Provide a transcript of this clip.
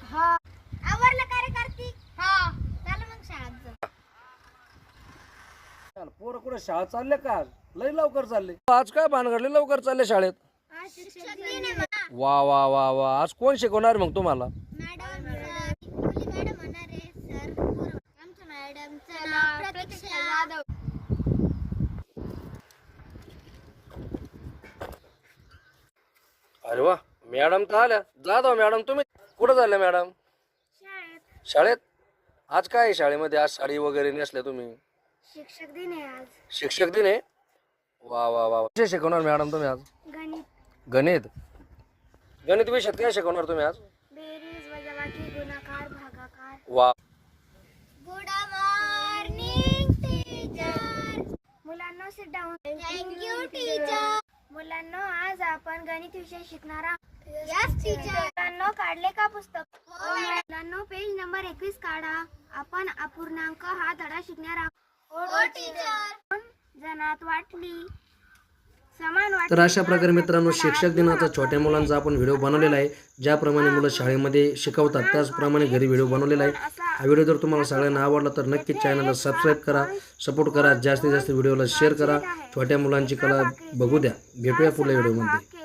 हा. आवरलं का रे कार्तिक? हा. चला मग शाळेत जाऊ पोरं कुठे? शाळा चालले का? लय लवकर चालले. आज काय भानगडले लवकर चालले शाळेत. आज शिक्षक दिन आहे मा- वा वा वा वा. आज कोण शिकवणार मग तुम्हाला? मॅडम मुली मॅडम होणार आहे सर. पूर्व. आमच्या मॅडमचं नाव प्रतीक्षा. जाधव. अरे वा. मॅडम तर आल्या. जाधव मॅडम तुम्ही कुठं चालल्या मॅडम? शाळेत? शाळेत आज काय आहे शाळेमध्ये? आज साडी वगैरे नेसल्या तुम्ही. शिक्षक दिन आहे आज. शिक्षक दिन आहे? वा वा वा कसे शिकवणार मॅडम तुम्ही आज? गणित. गणित? गणित विषयात काय शिकवणार तुम्ही आज? बेरीज वजाबाकी गुणाकार भागाकार. वा. गुड मॉर्निंग टीचर मुलांना sit down thank you teacher मुलांना आज आपण गणित विषय शिकणार आहोत. मुलांना काढले का पुस्तक? मुलांना पेज नंबर एकवीस काढा. आपण अपूर्णांक हा धडा शिकणार आहोत. हो टीचर जणात वाटली. समान वाटली तर अशा प्रकारे मित्रांनो शिक्षक दिनाचा छोट्या मुलांचा आपण व्हिडिओ बनवलेला आहे ज्याप्रमाणे मुलं शाळेमध्ये शिकवतात त्याचप्रमाणे घरी व्हिडिओ बनवलेला आहे. हा व्हिडिओ जर तुम्हाला सगळ्यांना आवडला तर नक्कीच चॅनलला सबस्क्राईब करा सपोर्ट करा जास्तीत जास्त व्हिडिओला शेअर करा. छोट्या मुलांची कला बघू द्या. भेटूया पुढल्या व्हिडिओमध्ये.